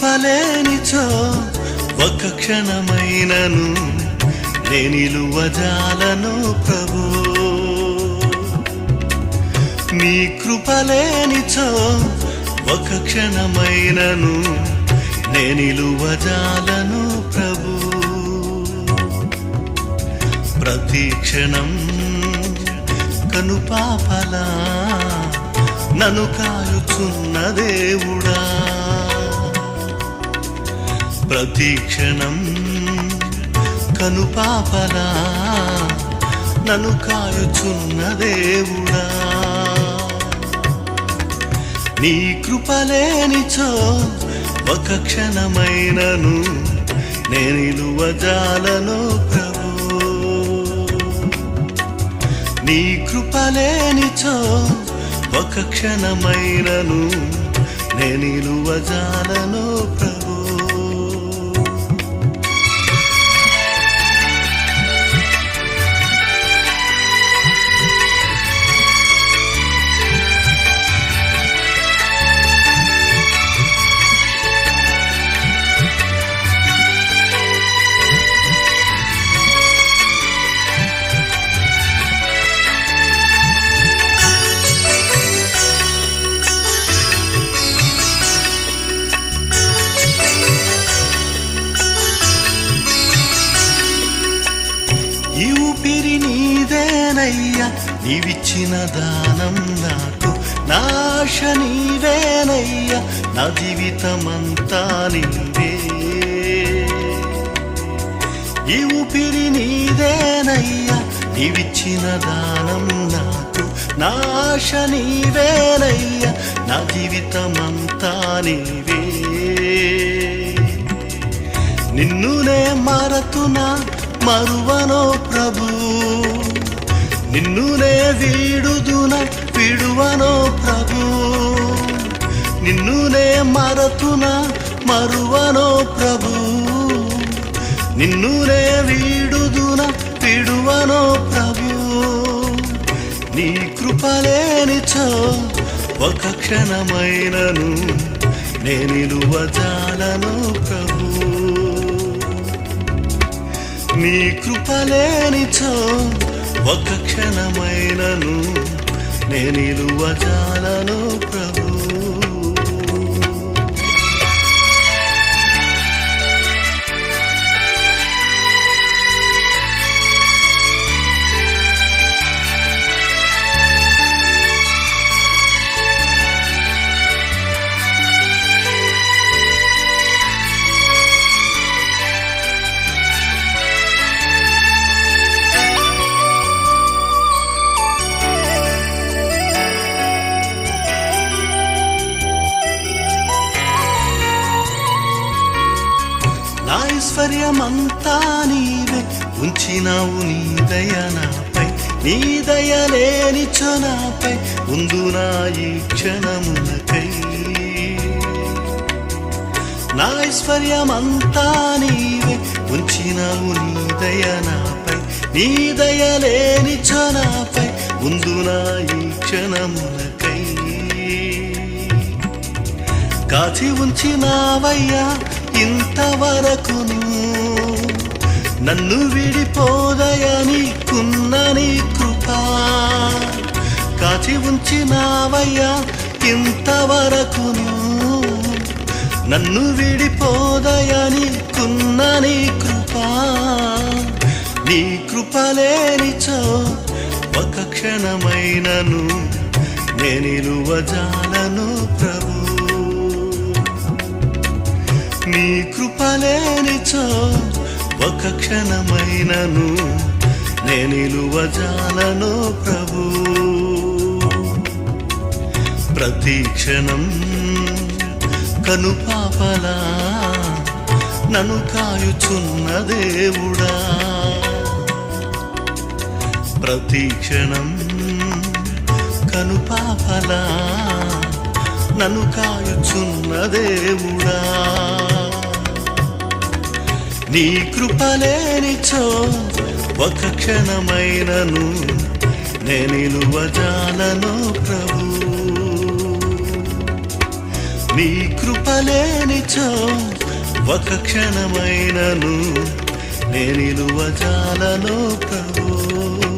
కృపలేనిచో ఒక క్షణమైనను నేనిలువజాలను ప్రభు. నీ కృపలేనిచో ఒక క్షణమైనను నేనిలువజాలను ప్రభు. ప్రతి క్షణం కనుపాపలా నన్ను కాయుచున్న దేవుడా. ప్రతి క్షణం కనుపాపలా నన్ను కాయుచున్న దేవుడా. నీ కృపలేనిచో ఒక క్షణమైనను నేనిలువజాలను ప్రభు. నీ కృపలేనిచో ఒక క్షణమైనను నేనిలువజాలను ప్రభు. నీవిచ్చిన దానం నాకు నాశ నీవేనయ్యా నా జీవితమంతా నిందే ఈ ఊపిరి నీదేనయ్యా నీవిచ్చిన దానం నాకు నాశ నీవేనయ్యా నా జీవితమంతా నీవే. నిన్నునే మరతునా మరువనో ప్రభు. నిన్నునే వీడుదున విడువనో ప్రభు. నిన్నునే మరతున మరువనో ప్రభు. నిన్నునే వీడుదున విడువనో ప్రభు. నీ కృపలేనిచో ఒక క్షణమైనను నేనిలువజాలను ప్రభు. నీ కృపలేనిచో ఒక క్షణమైనను నేనిలువజాలను ప్రభు. ఐశ్వర్యమంతా నీవే. ఉంచినావు నీ దయనాపై నీ దయలేని చొనాపై నాపై నా ఈ క్షణమునకై. నా ఐశ్వర్యమంతా నీవే ఉంచినావు నీ దయనాపై నీ దయలేని చొనాపై నాపై నా ఈ క్షణమునకై. కాచి ఉంచినావయ్యా ఇంతవరకును నన్ను విడిపోదయని కున్నని కృప? కాచి ఉంచినావయ్యా ఇంతవరకును నన్ను విడిపోదయని కున్న నీ కృపా? నీ కృపలేనిచో ఒక క్షణమైనను నేనిలువజాలను ప్రభు. నీ కృపలేనిచో ఒక క్షణమైనను నేనిలువజాలను ప్రభు. ప్రతి క్షణం కనుపాపలా నన్ను కాయుచున్న దేవుడా. ప్రతి క్షణం కనుపాపలా నన్ను కాయుచున్న దేవుడా. నీ కృపలేనిచో ఒక క్షణమైనను నేనిలువజాలను ప్రభు. నీ కృపలేనిచో ఒక క్షణమైనను నేనిలువ జాలను ప్రభు.